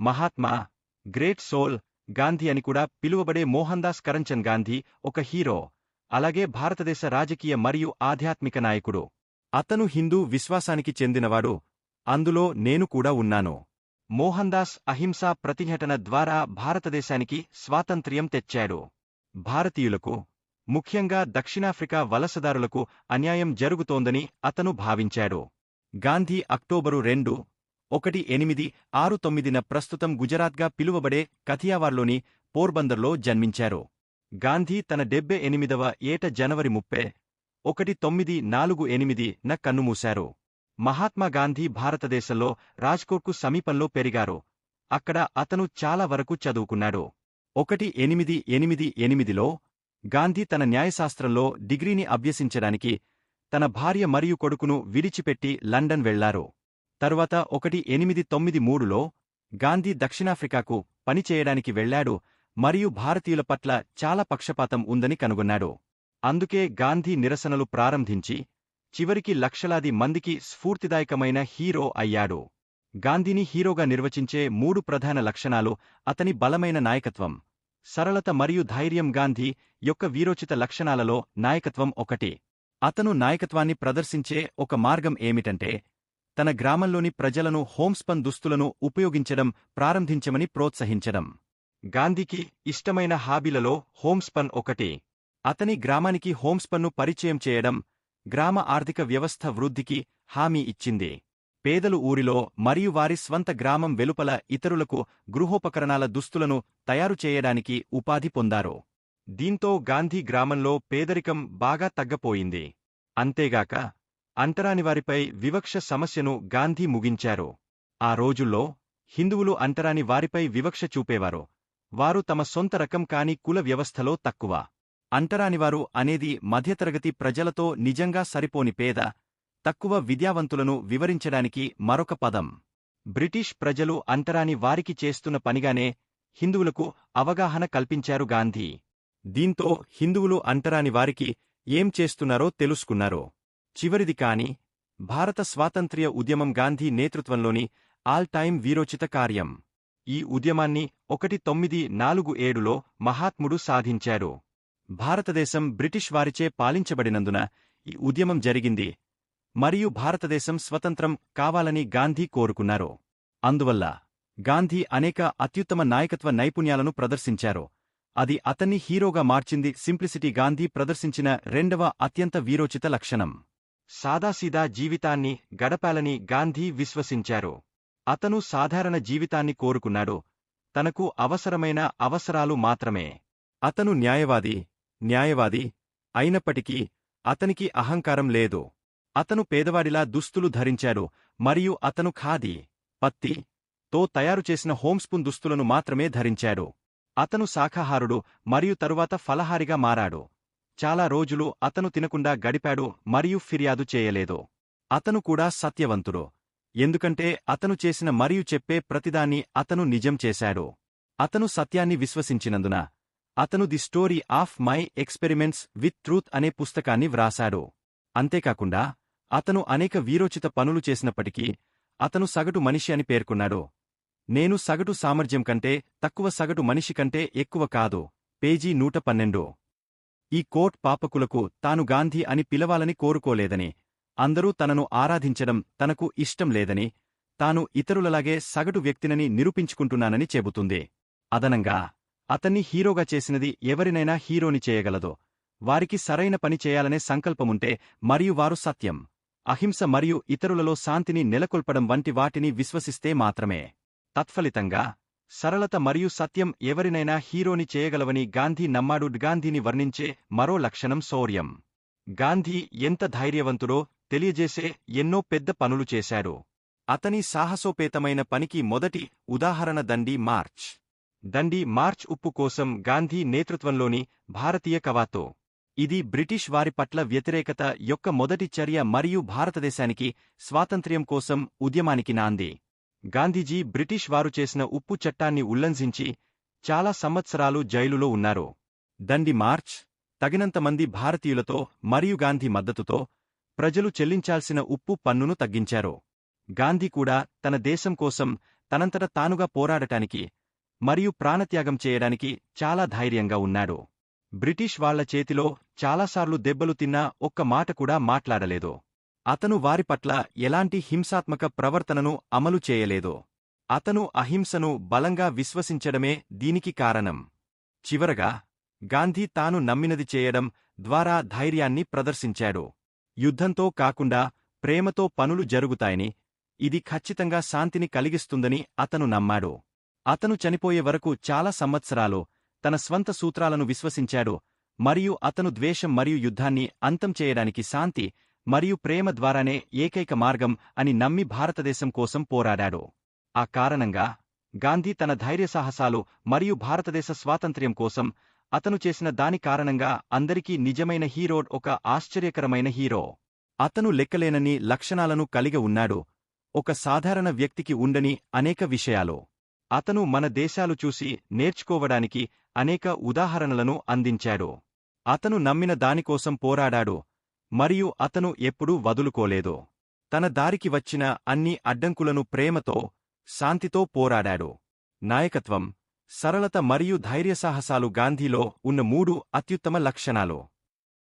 Mahatma great soul Gandhi అని కూడా పిలువబడే మోహన్ దాస్ కరంచంద్ గాంధీ ఒక హీరో అలాగే భారతదేశ రాజకీయ మరియు ఆధ్యాత్మిక నాయకుడు. అతను హిందూ విశ్వాసానికి చెందినవాడు అందులో నేను కూడా ఉన్నాను. మోహన్ దాస్ అహింసా ప్రతిఘటన ద్వారా భారతదేశానికి స్వాతంత్ర్యం తెచ్చాడు. భారతీయులకు ముఖ్యంగా దక్షిణాఫ్రికా వలసదారులకు అన్యాయం జరుగుతోందని అతను భావించాడు. గాంధీ అక్టోబరు రెండు ఒకటి ఎనిమిది ఆరు తొమ్మిదిన ప్రస్తుతం గుజరాత్గా పిలువబడే కథియావార్లోని పోర్బందర్లో జన్మించారు. గాంధీ తన డెబ్బై ఎనిమిదవ ఏట జనవరి ముప్పై ఒకటి తొమ్మిది నాలుగు ఎనిమిది న కన్నుమూశారు. మహాత్మా గాంధీ భారతదేశంలో రాజ్కోట్కు సమీపంలో పెరిగారు. అక్కడ అతను చాలా వరకు చదువుకున్నాడు. ఒకటి ఎనిమిది ఎనిమిది ఎనిమిదిలో గాంధీ తన న్యాయశాస్త్రంలో డిగ్రీని అభ్యసించడానికి తన భార్య మరియు కొడుకును విడిచిపెట్టి లండన్ వెళ్ళారు. తరువాత ఒకటి ఎనిమిది తొమ్మిది మూడులో గాంధీ దక్షిణాఫ్రికాకు పనిచేయడానికి వెళ్ళాడు మరియు భారతీయుల పట్ల చాలా పక్షపాతం ఉందని కనుగొన్నాడు. అందుకే గాంధీ నిరసనలు ప్రారంభించి చివరికి లక్షలాది మందికి స్ఫూర్తిదాయకమైన హీరో అయ్యాడు. గాంధీని హీరోగా నిర్వచించే మూడు ప్రధాన లక్షణాలు అతని బలమైన నాయకత్వం సరళత మరియు ధైర్యం గాంధీ యొక్క వీరోచిత లక్షణాలలో నాయకత్వం ఒకటి. అతను నాయకత్వాన్ని ప్రదర్శించే ఒక మార్గం ఏమిటంటే తన గ్రామంలోని ప్రజలను హోమ్స్పన్ దుస్తులను ఉపయోగించడం ప్రారంభించమని ప్రోత్సహించడం. గాంధీకి ఇష్టమైన హాబీలలో హోమ్స్పన్ ఒకటి. అతని గ్రామానికి హోమ్స్పన్ను పరిచయం చేయడం గ్రామ ఆర్థిక వ్యవస్థ వృద్ధికి హామీ ఇచ్చింది. పేదలు ఊరిలో మరియు వారి స్వంత గ్రామం వెలుపల ఇతరులకు గృహోపకరణాల దుస్తులను తయారు చేయడానికి ఉపాధి పొందారు. దీంతో గాంధీ గ్రామంలో పేదరికం బాగా తగ్గపోయింది. అంతేగాక అంటరానివారిపై వివక్ష సమస్యను గాంధీ ముగించారు. ఆ రోజుల్లో హిందువులు అంటరాని వారిపై వివక్ష చూపేవారు. వారు తమ సొంత రకం కాని కుల వ్యవస్థలో తక్కువ. అంటరానివారు అనేది మధ్యతరగతి ప్రజలతో నిజంగా సరిపోని పేద తక్కువ విద్యావంతులను వివరించడానికి మరొక పదం. బ్రిటిష్ ప్రజలు అంటరాని వారికి చేస్తున్న పనిగానే హిందువులకు అవగాహన కల్పించారు గాంధీ. దీంతో హిందువులు అంటరాని వారికి ఏం చేస్తున్నారో తెలుసుకున్నారు. చివరిది కాని భారత స్వాతంత్ర్య ఉద్యమం గాంధీ నేతృత్వంలోని ఆల్ టైం వీరోచిత కార్యం. ఈ ఉద్యమాన్ని ఒకటి తొమ్మిది నాలుగు ఏడులో మహాత్ముడు సాధించారు. భారతదేశం బ్రిటిష్ వారిచే పాలించబడినందున ఈ ఉద్యమం జరిగింది. మరియు భారతదేశం స్వతంత్రం కావాలని గాంధీ కోరుకున్నారు. అందువల్ల గాంధీ అనేక అత్యుత్తమ నాయకత్వ నైపుణ్యాలను ప్రదర్శించారు. అది అతన్ని హీరోగా మార్చింది సింప్లిసిటీ గాంధీ ప్రదర్శించిన రెండవ అత్యంత వీరోచిత లక్షణం. సాదాసీదా జీవితాన్ని గడపాలని గాంధీ విశ్వసించారు. అతను సాధారణ జీవితాన్ని కోరుకున్నాడు. తనకు అవసరమైన అవసరాలు మాత్రమే. అతను న్యాయవాది న్యాయవాది అయినప్పటికీ అతనికి అహంకారం లేదు. అతను పేదవాడిలా దుస్తులు ధరించాడు మరియు అతను ఖాదీ పత్తి తో తయారుచేసిన హోమ్స్పూన్ దుస్తులను మాత్రమే ధరించాడు. అతను శాఖాహారుడు మరియు తరువాత ఫలహారిగా మారాడు. చాలా రోజులు అతను తినకుండా గడిపాడు మరియు ఫిర్యాదు చేయలేదు. అతను కూడా సత్యవంతుడు. ఎందుకంటే అతను చేసిన మరియు చెప్పే ప్రతిదాన్ని అతను నిజం చేశాడు. అతను సత్యాన్ని విశ్వసించినందున అతను the story of my experiments with truth అనే పుస్తకాన్ని వ్రాశాడు. అంతేకాకుండా అతను అనేక వీరోచిత పనులు చేసినప్పటికీ అతను సగటు మనిషి అని పేర్కొన్నాడు. నేను సగటు సామర్థ్యం కంటే తక్కువ సగటు మనిషి కంటే ఎక్కువ కాదు. పేజీ నూట పన్నెండు. ఈ కోట్ పాపకులకు తాను గాంధీ అని పిలవాలని కోరుకోలేదని అందరూ తనను ఆరాధించడం తనకు ఇష్టం లేదని తాను ఇతరులలాగే సగటు వ్యక్తినని నిరూపించుకుంటున్నానని చెబుతుంది. అదనంగా అతన్ని హీరోగా చేసినది ఎవరినైనా హీరోని చేయగలదో. వారికి సరైన పని చేయాలనే సంకల్పముంటే మరియు వారు సత్యం. అహింస మరియు ఇతరులలో శాంతిని నెలకొల్పడం వంటి వాటిని విశ్వసిస్తే మాత్రమే. తత్ఫలితంగా సరళత మరియు సత్యం ఎవరినైనా హీరోని చేయగలవని గాంధీ నమ్మాడు. గాంధీని వర్ణించే మరో లక్షణం శౌర్యం. గాంధీ ఎంత ధైర్యవంతుడో తెలియజేసే ఎన్నో పెద్ద పనులు చేశాడు. అతని సాహసోపేతమైన పనికి మొదటి ఉదాహరణ దండి మార్చ్. దండి మార్చ్ ఉప్పు కోసం గాంధీ నేతృత్వంలోని భారతీయ కవాతో. ఇది బ్రిటిష్ వారి పట్ల వ్యతిరేకత యొక్క మొదటి చర్య మరియు భారతదేశానికి స్వాతంత్ర్యం కోసం ఉద్యమానికి నాంది. గాంధీజీ బ్రిటిష్ వారు చేసిన ఉప్పు చట్టాన్ని ఉల్లంఘించి చాలా సంవత్సరాలు జైలులో ఉన్నారు. దండి మార్చ్ తగినంత మంది భారతీయులతో మరియు గాంధీ మద్దతుతో ప్రజలు చెల్లించాల్సిన ఉప్పు పన్నును తగ్గించారు. గాంధీ కూడా తన దేశం కోసం తనంతట తానుగా పోరాడటానికి మరియు ప్రాణత్యాగం చేయడానికి చాలా ధైర్యంగా ఉన్నాడు. బ్రిటిష్ వాళ్ళ చేతిలో చాలాసార్లు దెబ్బలు తిన్నా ఒక్క మాట కూడా మాట్లాడలేదు. అతను వారి పట్ల ఎలాంటి హింసాత్మక ప్రవర్తనను అమలు చేయలేదో. అతను అహింసను బలంగా విశ్వసించడమే దీనికి కారణం. చివరగా గాంధీ తాను నమ్మినది చేయడం ద్వారా ధైర్యాన్ని ప్రదర్శించాడు. యుద్ధంతో కాకుండా ప్రేమతో పనులు జరుగుతాయని ఇది ఖచ్చితంగా శాంతిని కలిగిస్తుందని అతను నమ్మాడు. అతను చనిపోయే వరకు చాలా సంవత్సరాలు తన స్వంత సూత్రాలను విశ్వసించాడు మరియు అతను ద్వేషం మరియు యుద్ధాన్ని అంతం చేయడానికి శాంతి మరియు ప్రేమ ద్వారానే ఏకైక మార్గం అని నమ్మి భారతదేశం కోసం పోరాడాడు. ఆ కారణంగా గాంధీ తన ధైర్యసాహసాలు మరియు భారతదేశ స్వాతంత్ర్యం కోసం అతను చేసిన దాని కారణంగా అందరికీ నిజమైన హీరో ఒక ఆశ్చర్యకరమైన హీరో. అతను లెక్కలేనని లక్షణాలను కలిగి ఉన్నాడు. ఒక సాధారణ వ్యక్తికి ఉండని అనేక విషయాలు. అతను మన దేశాలు చూసి నేర్చుకోవడానికి అనేక ఉదాహరణలను అందించాడు. అతను నమ్మిన దానికోసం పోరాడాడు. మరియు అతను ఎప్పుడూ వదులుకోలేదో. తన దారికి వచ్చిన అన్ని అడ్డంకులను ప్రేమతో శాంతితో పోరాడాడు. నాయకత్వం సరళత మరియు ధైర్యసాహసాలు గాంధీలో ఉన్న మూడు అత్యుత్తమ లక్షణాలు.